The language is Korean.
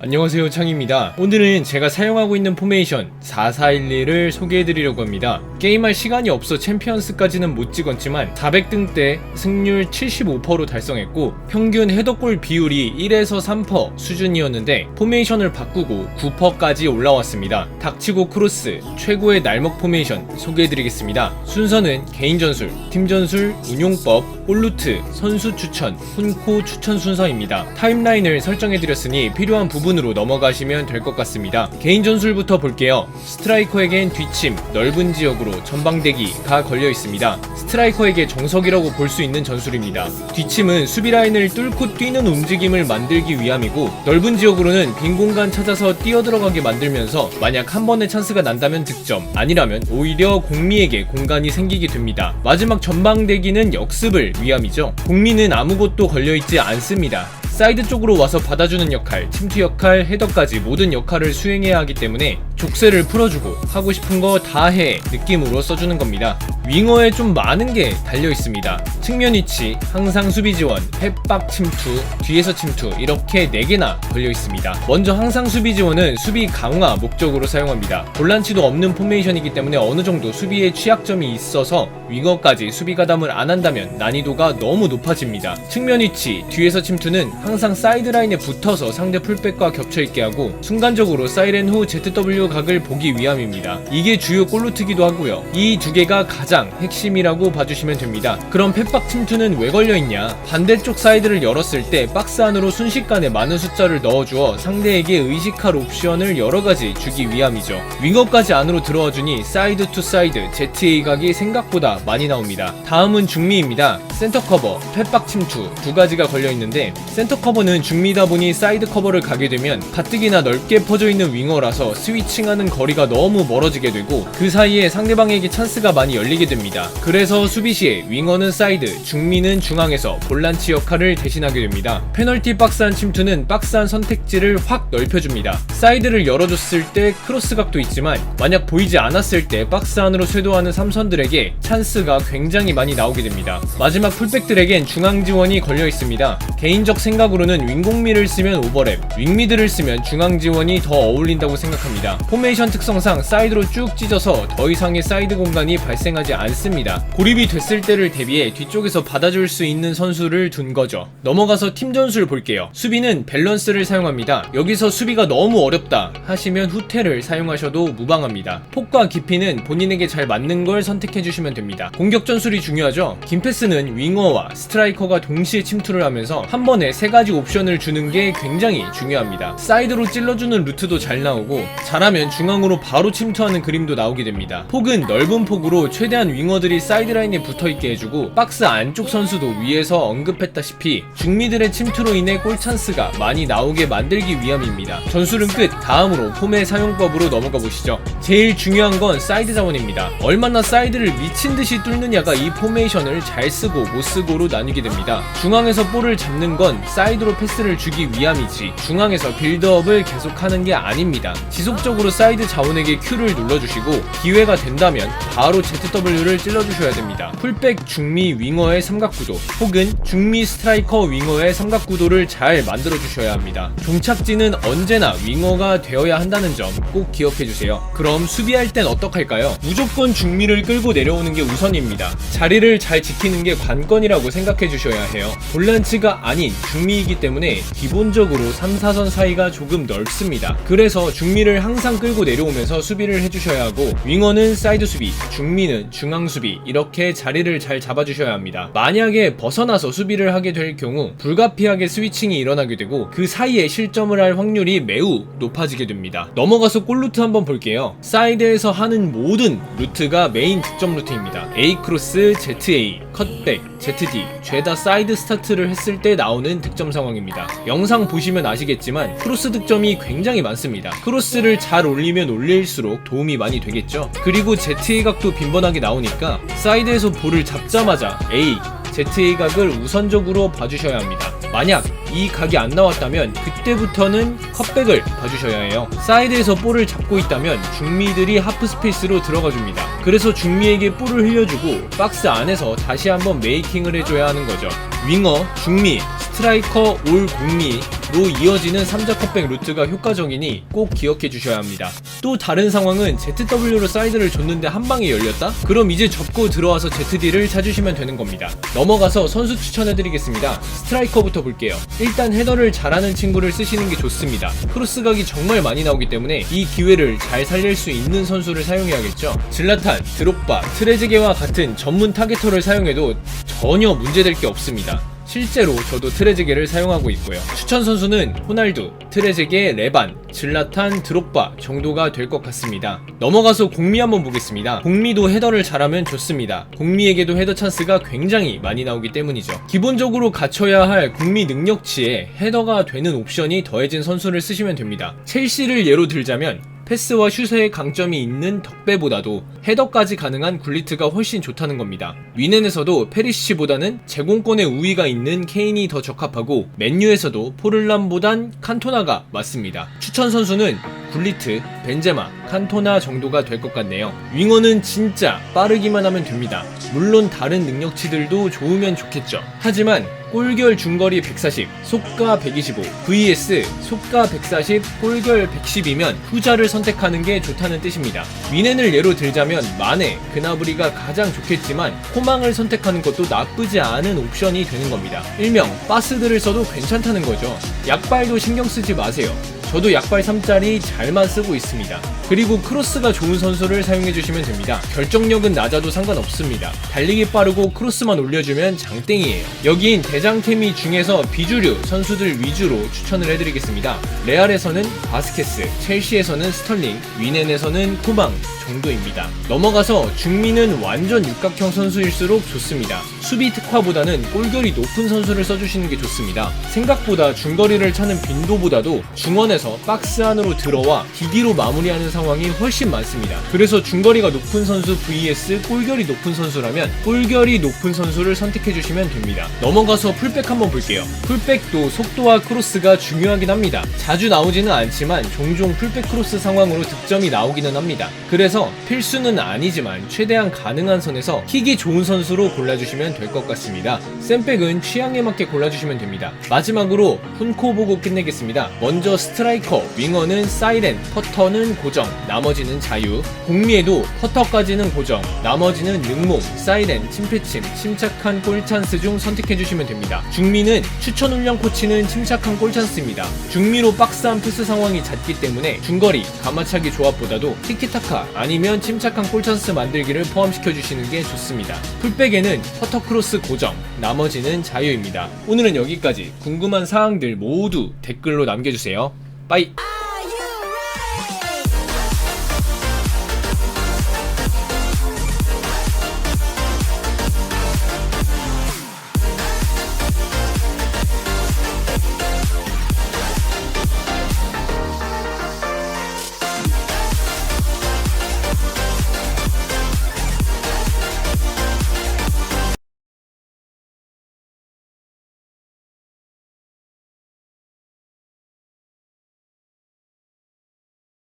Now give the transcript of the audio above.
안녕하세요 창입니다. 오늘은 제가 사용하고 있는 포메이션 4411을 소개해드리려고 합니다. 게임할 시간이 없어 챔피언스까지는 못 찍었지만 400등 때 승률 75%로 달성했고 평균 헤더골 비율이 1에서 3% 수준이었는데 포메이션을 바꾸고 9%까지 올라왔습니다. 닥치고 크로스 최고의 날먹 포메이션 소개해드리겠습니다. 순서는 개인 전술, 팀 전술, 운용법, 볼루트, 선수 추천, 훈코 추천 순서입니다 타임라인을 설정해드렸으니 필요한 부분으로 넘어가시면 될 것 같습니다. 개인 전술부터 볼게요. 스트라이커에겐 뒷침, 넓은 지역으로 전방대기가 걸려 있습니다. 스트라이커에게 정석이라고 볼 수 있는 전술입니다. 뒷침은 수비 라인을 뚫고 뛰는 움직임을 만들기 위함이고 넓은 지역으로는 빈 공간 찾아서 뛰어들어가게 만들면서 만약 한 번의 찬스가 난다면 득점, 아니라면 오히려 공미에게 공간이 생기게 됩니다. 마지막 전방대기는 역습을 위함이죠. 공미는 아무것도 걸려있지 않습니다. 사이드 쪽으로 와서 받아주는 역할, 침투 역할, 헤더까지 모든 역할을 수행해야 하기 때문에 족쇄를 풀어주고 하고 싶은 거 다 해 느낌으로 써주는 겁니다. 윙어에 좀 많은 게 달려 있습니다. 측면 위치, 항상 수비 지원, 햇박 침투, 뒤에서 침투 이렇게 4개나 걸려 있습니다. 먼저 항상 수비 지원은 수비 강화 목적으로 사용합니다. 볼란치도 없는 포메이션이기 때문에 어느 정도 수비에 취약점이 있어서 윙어까지 수비 가담을 안 한다면 난이도가 너무 높아집니다. 측면 위치, 뒤에서 침투는 항상 사이드 라인에 붙어서 상대 풀백과 겹쳐 있게 하고 순간적으로 사이렌 후 ZW 각을 보기 위함입니다. 이게 주요 골루트기도 하고요. 이 두 개가 가장 핵심이라고 봐주시면 됩니다. 그럼 펫박 침투는 왜 걸려 있냐? 반대쪽 사이드를 열었을 때 박스 안으로 순식간에 많은 숫자를 넣어주어 상대에게 의식할 옵션을 여러 가지 주기 위함이죠. 윙업까지 안으로 들어와 주니 사이드 투 사이드 ZA 각이 생각보다 많이 나옵니다. 다음은 중미입니다. 센터 커버, 펫박 침투 두 가지가 걸려 있는데 센터 커버는 중미다 보니 사이드 커버를 가게 되면 가뜩이나 넓게 퍼져 있는 윙어라서 스위 칭하는 거리가 너무 멀어지게 되고 그 사이에 상대방에게 찬스가 많이 열리게 됩니다. 그래서 수비 시에 윙어는 사이드, 중미는 중앙에서 볼란치 역할을 대신하게 됩니다. 페널티 박스 안 침투는 박스 안 선택지를 확 넓혀줍니다. 사이드를 열어줬을 때 크로스 각도 있지만 만약 보이지 않았을 때 박스 안으로 쇄도하는 삼선들에게 찬스가 굉장히 많이 나오게 됩니다. 마지막 풀백들에겐 중앙 지원이 걸려 있습니다. 개인적 생각으로는 윙공미를 쓰면 오버랩, 윙미드를 쓰면 중앙 지원이 더 어울린다고 생각합니다. 포메이션 특성상 사이드로 쭉 찢어서 더 이상의 사이드 공간이 발생하지 않습니다. 고립이 됐을 때를 대비해 뒤쪽에서 받아줄 수 있는 선수를 둔 거죠. 넘어가서 팀 전술 볼게요. 수비는 밸런스를 사용합니다. 여기서 수비가 너무 어렵다 하시면 후퇴를 사용하셔도 무방합니다. 폭과 깊이는 본인에게 잘 맞는 걸 선택해 주시면 됩니다. 공격 전술이 중요하죠. 김패스는 윙어와 스트라이커가 동시에 침투를 하면서 한 번에 세 가지 옵션을 주는 게 굉장히 중요합니다. 사이드로 찔러주는 루트도 잘 나오고 잘하면 중앙으로 바로 침투하는 그림도 나오게 됩니다. 폭은 넓은 폭으로 최대한 윙어들이 사이드라인에 붙어있게 해주고 박스 안쪽 선수도 위에서 언급했다시피 중미들의 침투로 인해 골 찬스가 많이 나오게 만들기 위함입니다. 전술은 끝. 다음으로 폼의 사용법으로 넘어가 보시죠. 제일 중요한 건 사이드 자원입니다. 얼마나 사이드를 미친 듯이 뚫느냐가 이 포메이션을 잘 쓰고 못 쓰고로 나뉘게 됩니다. 중앙에서 볼을 잡는 건 사이드로 패스를 주기 위함이지 중앙에서 빌드업을 계속하는 게 아닙니다. 지속적 으로 사이드 자원에게 Q를 눌러주시고 기회가 된다면 바로 ZW를 찔러주셔야 됩니다. 풀백 중미 윙어의 삼각구도 혹은 중미 스트라이커 윙어의 삼각구도를 잘 만들어주셔야 합니다. 종착지는 언제나 윙어가 되어야 한다는 점 꼭 기억해주세요. 그럼 수비할 땐 어떡할까요? 무조건 중미를 끌고 내려오는 게 우선입니다. 자리를 잘 지키는 게 관건이라고 생각해 주셔야 해요. 볼란치가 아닌 중미이기 때문에 기본적으로 3, 4선 사이가 조금 넓습니다. 그래서 중미를 항상 끌고 내려오면서 수비를 해주셔야 하고 윙어는 사이드 수비, 중미는 중앙 수비 이렇게 자리를 잘 잡아주셔야 합니다. 만약에 벗어나서 수비를 하게 될 경우 불가피하게 스위칭이 일어나게 되고 그 사이에 실점을 할 확률이 매우 높아지게 됩니다. 넘어가서 골 루트 한번 볼게요. 사이드에서 하는 모든 루트가 메인 득점 루트입니다. A 크로스, ZA, 컷백, ZD 죄다 사이드 스타트를 했을 때 나오는 득점 상황입니다. 영상 보시면 아시겠지만 크로스 득점이 굉장히 많습니다. 크로스를 잘 올리면 올릴수록 도움이 많이 되겠죠. 그리고 ZA 각도 빈번하게 나오니까 사이드에서 볼을 잡자마자 A, ZA 각을 우선적으로 봐주셔야 합니다. 만약 이 각이 안 나왔다면 그때부터는 컷백을 봐주셔야 해요. 사이드에서 볼을 잡고 있다면 중미들이 하프 스페이스로 들어가 줍니다. 그래서 중미에게 볼을 흘려주고 박스 안에서 다시 한번 메이킹을 해줘야 하는 거죠. 윙어, 중미, 스트라이커 올 공미 로 이어지는 3자 컵백 루트가 효과적이니 꼭 기억해 주셔야 합니다. 또 다른 상황은 ZW로 사이드를 줬는데 한 방에 열렸다? 그럼 이제 접고 들어와서 ZD를 찾으시면 되는 겁니다. 넘어가서 선수 추천해 드리겠습니다. 스트라이커부터 볼게요. 일단 헤더를 잘하는 친구를 쓰시는 게 좋습니다. 크로스각이 정말 많이 나오기 때문에 이 기회를 잘 살릴 수 있는 선수를 사용해야겠죠. 질라탄, 드록바, 트레즈게와 같은 전문 타겟터를 사용해도 전혀 문제될 게 없습니다. 실제로 저도 트레제게를 사용하고 있고요. 추천 선수는 호날두, 트레제게, 레반, 질라탄, 드록바 정도가 될 것 같습니다. 넘어가서 공미 한번 보겠습니다. 공미도 헤더를 잘하면 좋습니다. 공미에게도 헤더 찬스가 굉장히 많이 나오기 때문이죠. 기본적으로 갖춰야 할 공미 능력치에 헤더가 되는 옵션이 더해진 선수를 쓰시면 됩니다. 첼시를 예로 들자면 패스와 슛에 강점이 있는 덕배보다도 헤더까지 가능한 굴리트가 훨씬 좋다는 겁니다. 위넨에서도 페리시치보다는 제공권의 우위가 있는 케인이 더 적합하고 맨유에서도 포를람보단 칸토나가 맞습니다. 추천 선수는 굴리트, 벤제마, 칸토나 정도가 될 것 같네요. 윙어는 진짜 빠르기만 하면 됩니다. 물론 다른 능력치들도 좋으면 좋겠죠. 하지만 골결 중거리 140, 속가 125, vs 속가 140, 골결 110이면 후자를 선택하는 게 좋다는 뜻입니다. 위넨을 예로 들자면 마네, 그나브리가 가장 좋겠지만 호망을 선택하는 것도 나쁘지 않은 옵션이 되는 겁니다. 일명 바스들을 써도 괜찮다는 거죠. 약발도 신경 쓰지 마세요. 저도 약발 3짜리 잘만 쓰고 있습니다. 그리고 크로스가 좋은 선수를 사용해 주시면 됩니다. 결정력은 낮아도 상관없습니다. 달리기 빠르고 크로스만 올려주면 장땡이에요. 여기인 대장케미 중에서 비주류 선수들 위주로 추천을 해드리겠습니다. 레알에서는 바스케스, 첼시에서는 스털링, 위넨에서는 쿠방 정도입니다. 넘어가서 중미는 완전 육각형 선수일수록 좋습니다. 수비 특화보다는 골결이 높은 선수를 써주시는 게 좋습니다. 생각보다 중거리를 차는 빈도보다도 중원에 서 박스 안으로 들어와 기기로 마무리하는 상황이 훨씬 많습니다. 그래서 중거리가 높은 선수 vs 골결이 높은 선수라면 골결이 높은 선수를 선택해 주시면 됩니다. 넘어가서 풀백 한번 볼게요. 풀백도 속도와 크로스가 중요하긴 합니다. 자주 나오지는 않지만 종종 풀백 크로스 상황으로 득점이 나오기는 합니다. 그래서 필수는 아니지만 최대한 가능한 선에서 킥이 좋은 선수로 골라주시면 될 것 같습니다. 쌤백은 취향에 맞게 골라주시면 됩니다. 마지막으로 훈코 보고 끝내겠습니다. 먼저 스트라 이커, 윙어는 사이렌, 퍼터는 고정, 나머지는 자유. 공미에도 퍼터까지는 고정, 나머지는 능몸, 사이렌, 침패침, 침착한 골 찬스 중 선택해주시면 됩니다. 중미는 추천 훈련 코치는 침착한 골 찬스입니다. 중미로 박스한 패스 상황이 잦기 때문에 중거리, 가마차기 조합보다도 티키타카 아니면 침착한 골 찬스 만들기를 포함시켜 주시는 게 좋습니다. 풀백에는 퍼터 크로스 고정, 나머지는 자유입니다. 오늘은 여기까지 궁금한 사항들 모두 댓글로 남겨주세요. 빠이!